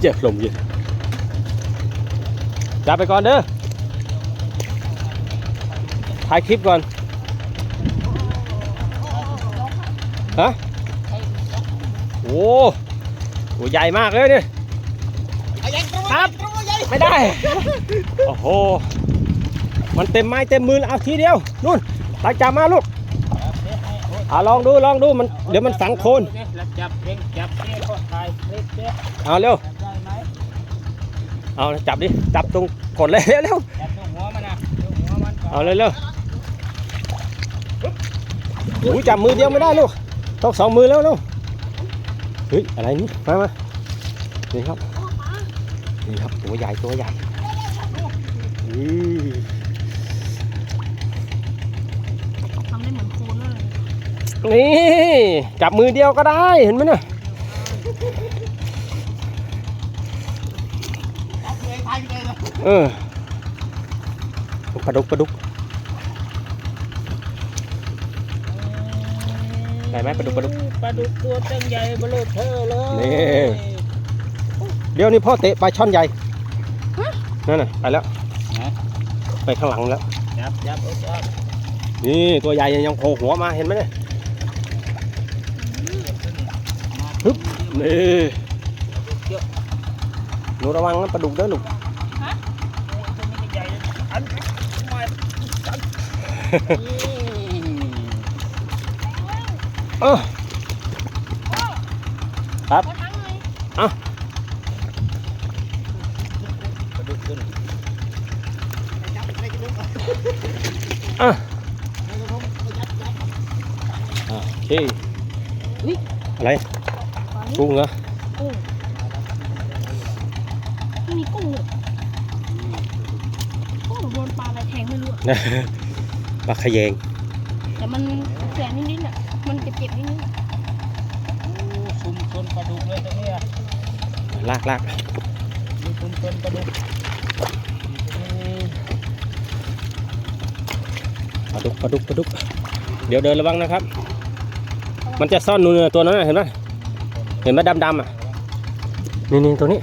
เจ็บลมเย็นจับไปก่อนเด้อถ่ายคลิปก่อน ฮะ โอ้โหใหญ่มากเลยเนี่ยครับไม่ได้ โอ้โห มันเต็มไม้เต็มมือแล้วเอาทีเดียว นู่นตาจับมาลูกอ่าลองดูลองดูมันเดี๋ยวมันฝังโคนแล้วจับเพ่งจับ เพ่งก็ตายเล็กเจ๊เอาเร็ว จับได้ไหมเอาจับดิ จับตรงกดเลยเร็วเร็วจับตรงหัวมันนะตรงหัวมันก่อนเอาเร็วเร็วอุ้ยจับมือเดียวไม่ได้ลูกต้องสองมือแล้วลูกเฮ้ยอะไรนี่มามานี่ครับนี่ครับตัวใหญ่ตัวใหญ่อื้อทำได้เหมือนโคนเลยนี่จับมือเดียวก็ได้เห็นไหมเนี่ย เออปลาดุกปลาดุกได้ไหมปลาดุกปลาดุกปลาดุกตัวตั้งใหญ่เบลอเธอเลยนี่เดี๋ยวนี้พ่อเตะปลาช่อนใหญ่นั่นน่ะไปแล้วไปข้างหลังแล้วจับจับเอาจับนี่ตัวใหญ่ยังโผล่หัวมาเห็นไหมเนี่ยฮึบนี่หนูระวังนะปลาดุกเด้อลูก ตัวนี้ก็ใหญ่อันมาอัน เออครับขอทั้งเลยปลาดุกขึ้นอะโอเคอะไรปลานี้กุ้งเหรอกุ้งไม่มีกุ้งเลยกุ้งโดนปลาอะไรแทงไม่รู้อะ ปลาขยงแต่มันแสบนิดๆอะมันเจ็บๆนิดๆอะโอ้ชุมชนปลาดุกเลยตรงเนี้ยลากลากมีชุมชนปลาดุกปลาดุกปลาดุกปลาดุกเดี๋ยวเดินระวังนะครับ มันจะซ่อนนูนตัวนั้นน่ะเห็นไหมเห็นไหมดำๆอะนี่นี่ตัวนี้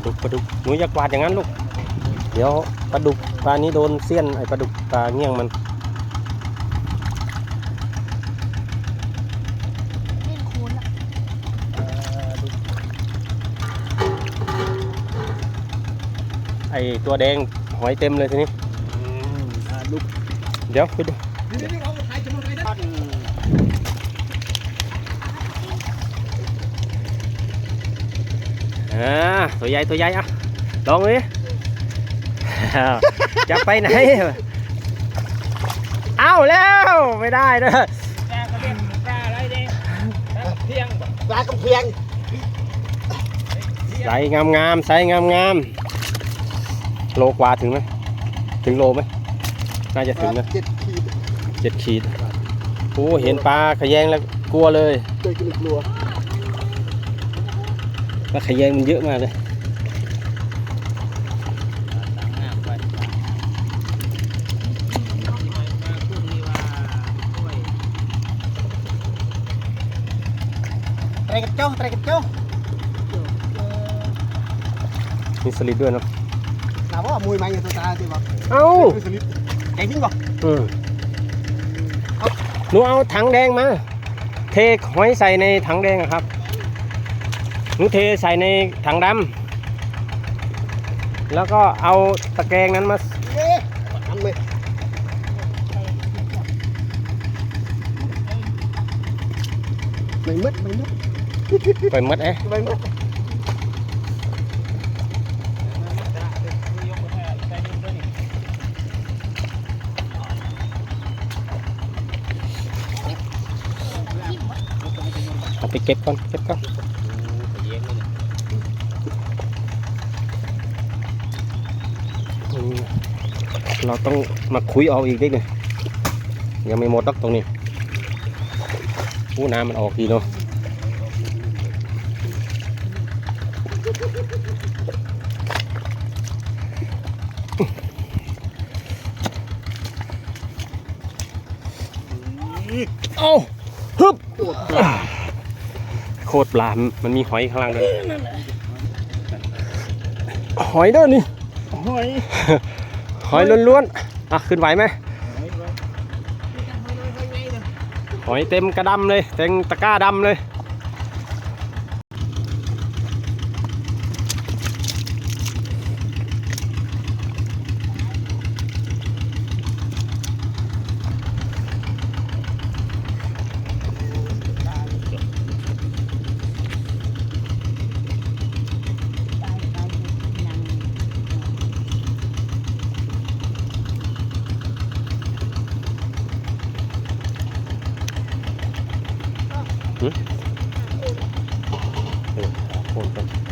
าดุกปลาดุกหนูอย่ากวาดอย่างนั้นลูก เดี๋ยวปลาดุกปลานี้โดนเสี้ยนไอ้ปลาดุกปลาเงี้ยงมันเล่นโคนละไอ้ตัวแดงหอยเต็มเลยทีนี้ปลาดุก เดี๋ยวไปดู อ่าตัวใหญ่ตัวใหญ่อะลองเลยจะไปไหนเอาแล้วไม่ได้เด้อปลาก็เรียกปลาอะไรเด้ปลาเพียงบ่ปลากระเพียงใส่งามงามๆใส่งามงามๆโลกว่าถึงไหมถึงโลไหมน่าจะถึงนะเจ็ดขีดเจ็ดขีดโอ้เห็นปลาขยงแล้วกลัวเลยเจอกินกลัว ปลาขยงมันเยอะมากเลยต่างหากไปมาพูดนี่ว่าโอ้ยไตรกระโจ้ไตรกระโจ้มีสลิดด้วยเนาะถามว่ามวยไหมตัวตาสิบอกเอ้าสลิดแกงจริงบอกอืมหนูเอาถังแดงมา เทหอยใส่ในถังแดงอะครับ หนูเทใส่ในถังดำแล้วก็เอาตะแกรงนั้นมาเอ๊ะทำเลยไม่มืดไม่มืดไปมัดเอ๊ะไม่มืดเอาไปเก็บก่อนเก็บก่อน เราต้องมาคุยเอาอีกนิดนึ่งยังไม่หมดตักตรงนี้ผู้น้ำมันออกดีเนาะเอาฮึบโคตรปลามันมีหอยข้างล่างด้วยหอยด้วยนี่ โอ้ยหอยล้วนๆ อะ ขึ้นไหวไหมหอยเต็มกระดำเลย เต็มตะกร้าดำเลย โคนกัน